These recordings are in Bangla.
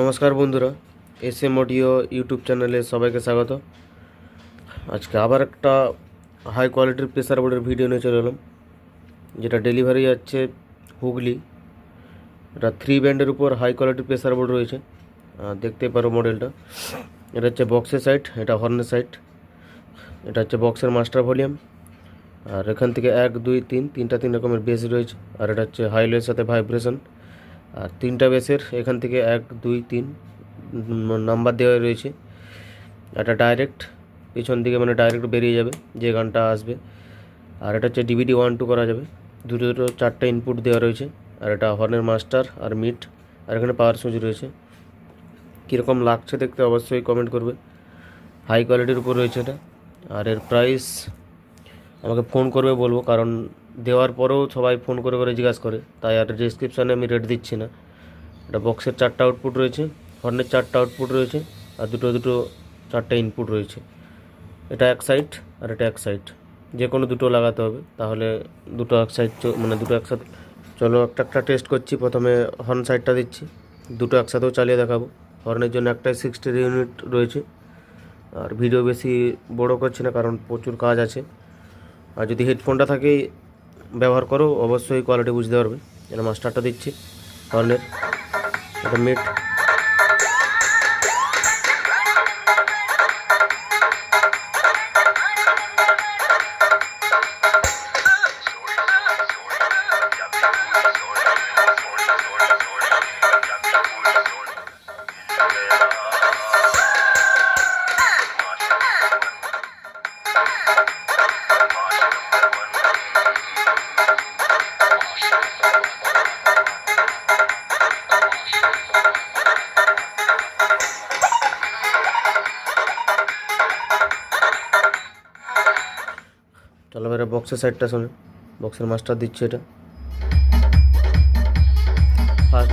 নমস্কার বন্ধুরা এস এম অডিও ইউটিউব চ্যানেলে সবাইকে স্বাগত। আজকে আবার একটা হাই কোয়ালিটির প্রেসার বোর্ডের ভিডিও নিয়ে চলে এলাম, যেটা ডেলিভারি যাচ্ছে হুগলি। এটা থ্রি ব্যান্ডের উপর হাই কোয়ালিটির প্রেসার বোর্ড রয়েছে। দেখতে পারো মডেলটা এটা হচ্ছে বক্সের সাইড এটা হর্নের সাইড এটা হচ্ছে বক্সের মাস্টার ভলিউম আর এখান থেকে এক, দুই, তিন, তিনটা, তিন রকমের বেস রয়েছে। আর এটা হচ্ছে হাইলোয়ের সাথে ভাইব্রেশন আর তিনটা বেসের, এখান থেকে এক, দুই, তিন নাম্বার দেওয়া রয়েছে। একটা ডাইরেক্ট পিছন দিকে মানে ডাইরেক্ট বেরিয়ে যাবে, যে গানটা আসবে। আর এটা হচ্ছে ডিভিডি ওয়ান টু করা যাবে। দুটো দুটো, চারটে ইনপুট দেওয়া রয়েছে। আর এটা হর্নের মাস্টার আর মিট আর এখানে পাওয়ার সুইচ রয়েছে। কীরকম লাগছে দেখতে অবশ্যই কমেন্ট করবে। হাই কোয়ালিটির উপর রয়েছে এটা। আর এর প্রাইস আমাকে ফোন করবে বলব, কারণ দেওয়ার পরেও সবাই ফোন করে করে জিজ্ঞাসা করে, তাই আর ডিসক্রিপশানে আমি রেট দিচ্ছি না। এটা বক্সের চারটা আউটপুট রয়েছে হর্নের চারটা আউটপুট রয়েছে, আর দুটো দুটো চারটে ইনপুট রয়েছে। এটা এক সাইড আর এটা এক সাইড যে কোনো দুটো লাগাতে হবে, তাহলে দুটো এক সাইড মানে দুটো একসাথে চলো একটা একটা টেস্ট করছি, প্রথমে হর্ন সাইডটা দিচ্ছি, দুটো একসাথেও চালিয়ে দেখাবো। হর্নের জন্য একটাই সিক্সটি ইউনিট রয়েছে, আর ভিডিও বেশি বড় করছি না, কারণ প্রচুর কাজ আছে। আর যদি হেডফোনটা থাকে ব্যবহার করো অবশ্যই কোয়ালিটি বুঝতে পারবে যেন মাস্টারটা দিচ্ছি হর্নের এটা মিট এবারে বক্সের সাইডটা শোনে বক্সের মাস্টার দিচ্ছে এটা। ফার্স্ট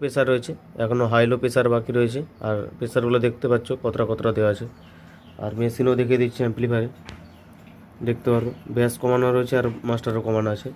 প্রেসার রয়েছে এখনও হাইলো প্রেসার বাকি রয়েছে, আর প্রেসারগুলো দেখতে পাচ্ছ, কতটা কতটা দেওয়া আছে। আর মেশিনও দেখিয়ে দিচ্ছি অ্যাম্পলিফায়ারে দেখতে পারো, ব্যাস কমানো রয়েছে আর মাস্টারও কমানো আছে।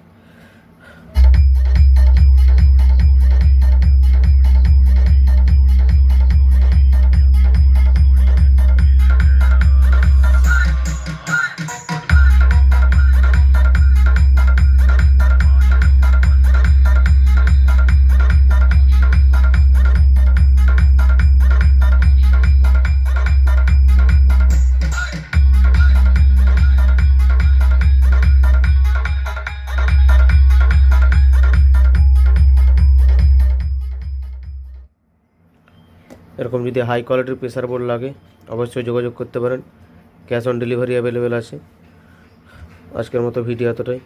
এরকম যদি হাই কোয়ালিটির প্রেসার বোর্ড লাগে, অবশ্যই যোগাযোগ করতে পারেন। ক্যাশ অন ডেলিভারি অ্যাভেলেবেল আছে। আজকের মতো ভিডিও এতটাই।